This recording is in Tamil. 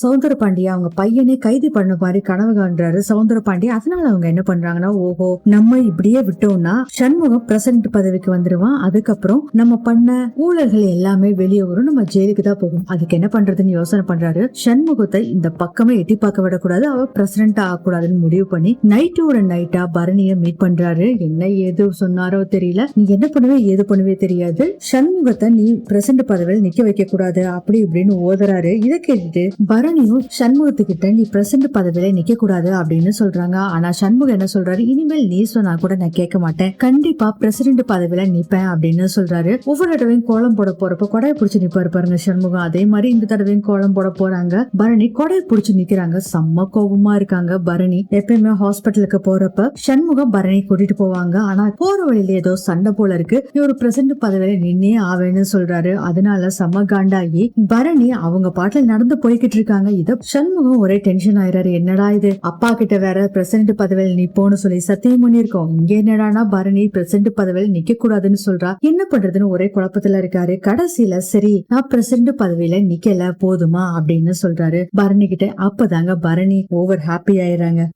சவுந்தர பாண்டியா அவங்க பையனே கைது பண்ண மாதிரி கனவு காண்றாரு. சவுந்தர பாண்டியா அதனால அவங்க என்ன பண்றாங்கன்னா ஓஹோ நம்ம இப்படியே விட்டோம்னா சண்முகம் பிரசிடண்ட் பதவிக்கு வந்துருவான். அதுக்கப்புறம் நம்ம பண்ண ஊழல்கள் எல்லாமே வெளியே வரும். நம்ம ஜெயிலுக்கு தான் போகும். அதுக்கு என்ன பண்றதுன்னு யோசனை பண்றாரு. சண்முகத்தை இந்த பக்கமே எட்டி பார்க்க விடக்கூடாது. அவ பிரசிடண்ட் ஆகக்கூடாதுன்னு முடிவு பண்ணி நைட்டோட நைட்டா பரணிய மீட் பண்றாரு. என்ன ஏது சொன்னாரோ தெரியல. நீ என்ன பண்ணுவே ஏது பண்ணுவே தெரியாது. சண்முகத்தை நீ பிரசிடண்ட் பதவியில் நிக்க வைக்க கூடாது அப்படி இப்படின்னு ஓதுறாரு. இதை கேட்டுட்டு பரணியும் சண்முகத்துக்கிட்ட நீ பிரசன்ட் பதவியில நிக்க கூடாது அப்படின்னு சொல்றாங்க. ஆனா சண்முகம் என்ன சொல்றாரு? இனிமேல் நீ சொன்னா கூட நான் கேட்க மாட்டேன். கண்டிப்பா பிரசிடென்ட் பதவியில நிப்பேன் அப்படின்னு சொல்றாரு. ஒவ்வொரு தடவையும் கோலம் போட போறப்ப கொடையை பிடிச்சு நிப்பாரு பாருங்க சண்முகம். அதே மாதிரி இந்த தடவையும் கோலம் போட போறாங்க. பரணி கொடையை பிடிச்சு நிக்கிறாங்க. செம்ம கோபமா இருக்காங்க பரணி. எப்பயுமே ஹாஸ்பிட்டலுக்கு போறப்ப சண்முகம் பரணி கூட்டிட்டு போவாங்க. ஆனா போற வழியில ஏதோ சண்டை போல இருக்கு. இவர் பிரசிடென்ட் பதவியில நின்னே ஆவேன்னு சொல்றாரு. அதனால செம்ம காண்டாகி பரணி அவங்க பாட்டில் நடந்து போய்கிட்டு இருக்காங்க. இத சண்முகம் ஒரே டென்ஷன் ஆயிராரு என்னடா இது? அப்பா கிட்ட வேற பிரசிடண்ட் பதவியில் நிப்போன்னு சொல்லி சத்தியம் பண்ணிருக்கோம் இங்க என்னடானா பரணி பிரசிடண்ட் பதவியில் நிக்க கூடாதுன்னு சொல்றா. என்ன பண்றதுன்னு ஒரே குழப்பத்துல இருக்காரு. கடைசியில சரி நான் பிரசிடண்ட் பதவியில நிக்கல போதுமா? அப்படின்னு சொல்றாரு. பரணி கிட்ட அப்பதாங்க பரணி ஓவர் ஹாப்பி ஆயிடுறாங்க